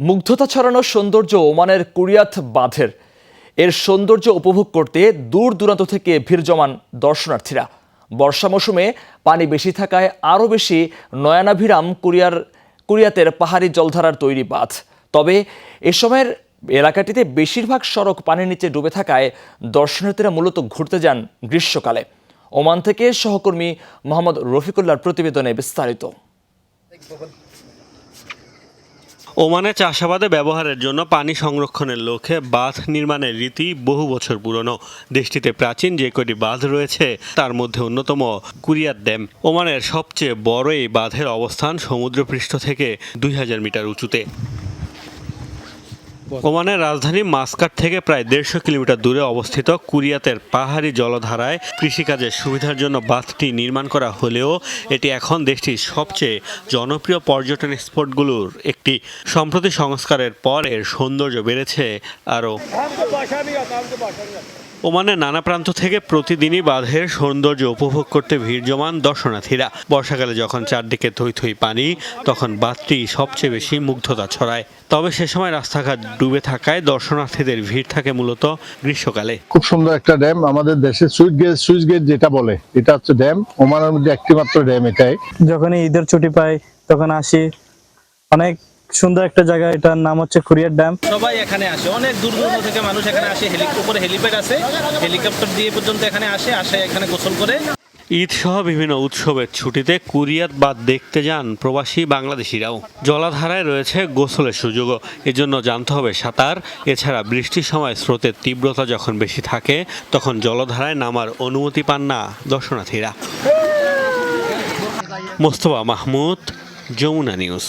মুগ্ধতা ছড়ানো সৌন্দর্য ওমানের কুরিয়াত বাঁধের। এর সৌন্দর্য উপভোগ করতে দূর দূরান্ত থেকে ভিড় জমান দর্শনার্থীরা। বর্ষা মৌসুমে পানি বেশি থাকায় আরও বেশি নয়নাভিরাম কুরিয়ার, কুরিয়াতের পাহাড়ি জলধারার তৈরি বাঁধ। তবে এ সময়ের এলাকাটিতে বেশিরভাগ সড়ক পানির নিচে ডুবে থাকায় দর্শনার্থীরা মূলত ঘুরতে যান গ্রীষ্মকালে। ওমান থেকে সহকর্মী মোহাম্মদ রফিকুল্লাহর প্রতিবেদনে বিস্তারিত। ওমানে চাষাবাদে ব্যবহারের জন্য পানি সংরক্ষণের লক্ষ্যে বাঁধ নির্মাণের রীতি বহু বছর পুরনো। দেশটিতে প্রাচীন যে কটি বাঁধ রয়েছে, তার মধ্যে অন্যতম কুরিয়ার ড্যাম। ওমানের সবচেয়ে বড় এই বাঁধের অবস্থান সমুদ্রপৃষ্ঠ থেকে দুই হাজার মিটার উঁচুতে। ওমানের রাজধানী মাস্কাট থেকে প্রায় দেড়শো কিলোমিটার দূরে অবস্থিত কুরিয়াতের পাহাড়ি জলধারায় কৃষিকাজের সুবিধার জন্য বাঁধটি নির্মাণ করা হলেও এটি এখন দেশটির সবচেয়ে জনপ্রিয় পর্যটন স্পটগুলোর একটি। সম্প্রতি সংস্কারের পর এর সৌন্দর্য বেড়েছে আরও। ওমানের নানা প্রান্ত থেকে প্রতিদিনই বাঁধের সৌন্দর্য উপভোগ করতে ভিড় জমান দর্শনার্থীরা। বর্ষাকালে যখন চারদিকে থই থই পানি তখন বাঁধটি সবচেয়ে বেশি মুগ্ধতা ছড়ায়। তবে সে সময় রাস্তাঘাট ডুবে থাকায় দর্শনার্থীদের ভিড় থাকে মূলত গ্রীষ্মকালে। খুব সুন্দর একটা ড্যাম। আমাদের দেশে সুইচ গেট সুইচ গেট যেটা বলে এটা হচ্ছে ড্যাম। ওমানের মধ্যে একটি মাত্র ড্যাম এটাই। যখনই ঈদের ছুটি পাই তখন আসি। অনেক সুন্দর একটা জায়গা এটার নাম হচ্ছে কুরিয়ার ড্যাম। সবাই এখানে আসে। অনেক দূর দূর থেকে মানুষ এখানে আসে। হেলি উপরে হেলিপ্যাড আছে। হেলিকপ্টার দিয়ে পর্যন্ত এখানে আসে আসে এখানে গোসল করে। ঈদ সহ বিভিন্ন উৎসবের ছুটিতে কুরিয়াত বাদ দেখতে যান প্রবাসী বাংলাদেশিরাও। জলাধারায় রয়েছে গোসলের সুযোগও। এজন্য জানতে হবে সাঁতার। এছাড়া বৃষ্টির সময় স্রোতের তীব্রতা যখন বেশি থাকে তখন জলধারায় নামার অনুমতি পান না দর্শনার্থীরা। মোস্তফা মাহমুদ যমুনা নিউজ।